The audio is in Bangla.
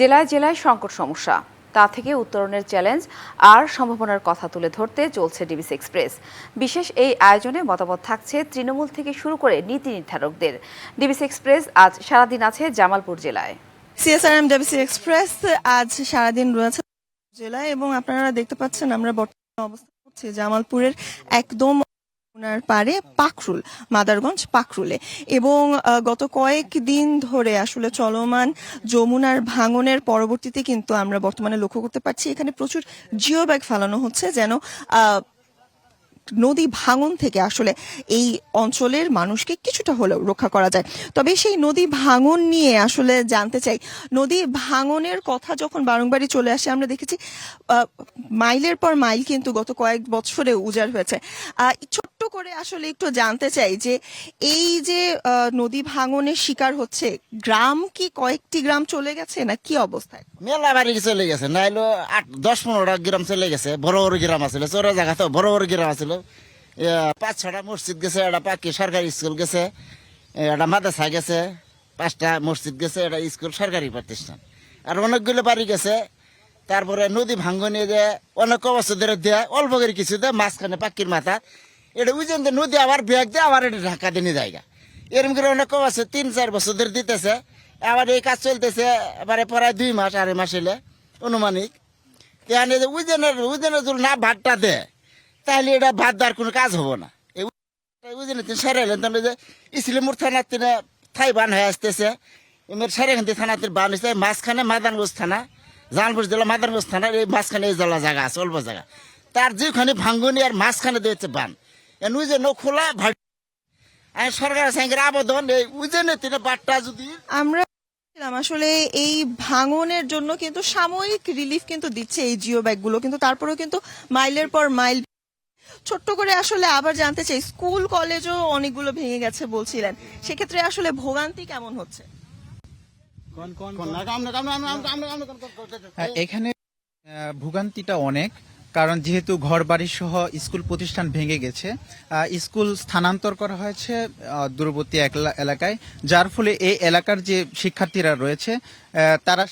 জেলায় জেলায় সংকট সমস্যা। তা থেকে উত্তরণের চ্যালেঞ্জ আর সম্ভাবনার কথা তুলে ধরতে চলছে ডিবিসি এক্সপ্রেস। বিশেষ এই আয়োজনে মতামত থাকছে তৃণমূল থেকে শুরু করে নীতি নির্ধারকদের। ডিবিসি এক্সপ্রেস আজ সারাদিন আছে জামালপুর জেলায়। সিএসআরএম ডাবিসি এক্সপ্রেস আজ সারাদিন রয়েছে জেলায় এবং আপনারা দেখতে পাচ্ছেন আমরা বর্তমানে অবস্থান করছি জামালপুরের একদম ওনার পারে পাকরুল, মাদারগঞ্জ পাকরুলে। এবং গত কয়েক দিন ধরে আসলে চলমান যমুনার ভাঙনের পরবর্তীতে কিন্তু আমরা বর্তমানে লক্ষ্য করতে পারছি, এখানে প্রচুর জিও ব্যাগ ফেলানো হচ্ছে যেন নদী ভাঙন থেকে আসলে এই অঞ্চলের মানুষকে কিছুটা হলেও রক্ষা করা যায়। তবে সেই নদী ভাঙন নিয়ে আসলে জানতে চাই, নদী ভাঙনের কথা যখন বারংবারই চলে আসে, আমরা দেখেছি মাইলের পর মাইল কিন্তু গত কয়েক বছরে উজাড় হয়েছে। ছোট্ট করে আসলে একটু জানতে চাই যে এই যে নদী ভাঙনের শিকার হচ্ছে, গ্রাম কি কয়েকটি গ্রাম চলে গেছে না কি অবস্থায় মেলা বাড়ি চলে গেছে, নাইলো আট, দশ পনেরোটা গ্রাম চলে গেছে, বড় বড় গ্রাম আছিল চোরা জায়গা তো, বড় বড় গ্রাম আছিল। পাঁচ ছটা মসজিদ গেছে, একটা পাকি সরকারি স্কুল গেছে একটা মাদ্রাসা গেছে, পাঁচটা মসজিদ গেছে, একটা স্কুল সরকারি প্রতিষ্ঠান। আর অনেকগুলো বাড়ি গেছে, তারপরে নদী ভাঙ্গনে যে অনেক অবস্থা ধরে দেয়, অল্প করে কিছু দেয়, মাঝখানে পাখির মাথা এটা উজেন দিয়ে নদী আবার ব্যাগ দিয়ে আবার এটা ঢাকা দিয়ে জায়গা এরকম করে অনেক কম আছে, তিন চার বছর ধরে দিতেছে। আবার এই কাজ চলতেছে, এবারে প্রায় দুই মাস, আড়াই মাস এলে, অনুমানিক। তাহলে যে উজেনের উজেনের যদি না ভাতটা দেয় তাহলে এটা ভাত দেওয়ার কোনো কাজ হব না। এই উজেনের তিন সেরে এলেন তাহলে যে ইসলিমুর থানার তিনে থাই বান হয়ে আসতেছে। এমনি সেরেখান্তি থানার তিন বান হয়েছে, মাঝখানে মাদানগঞ্জ থানা জালপুর জেলা মাদানগঞ্জ থানার এই মাঝখানে এই জেলা জায়গা আছে, অল্প জায়গা। তার যেখানে ভাঙ্গনি আর মাঝখানে দিয়েছে বান। এ উজেন খোলা ভাট সরকারের সঙ্গে আবেদন এই উজেনে তিনে বাটটা যদি আমরা আসলে এই ভাঙনের জন্য কিন্তু সাময়িক রিলিফ কিন্তু দিচ্ছে এই জিও ব্যাগগুলো কিন্তু তারপরেও কিন্তু মাইলের পর মাইল ছোট্ট করে আসলে আবার জানতে চাই স্কুল কলেজও অনেকগুলো ভেঙে গেছে বলছিলেন সেক্ষেত্রে আসলে ভোগান্তি কেমন হচ্ছে হ্যাঁ, এখানে আহ, ভোগান্তিটা অনেক কারণ যেহেতু ঘর সহ স্কুল প্রতিষ্ঠান ভেঙে গেছে স্কুল স্থানান্তর করা হয়েছে দূরবর্তী এলাকায়। যার ফলে এই এলাকার যে শিক্ষার্থীরা রয়েছে তারা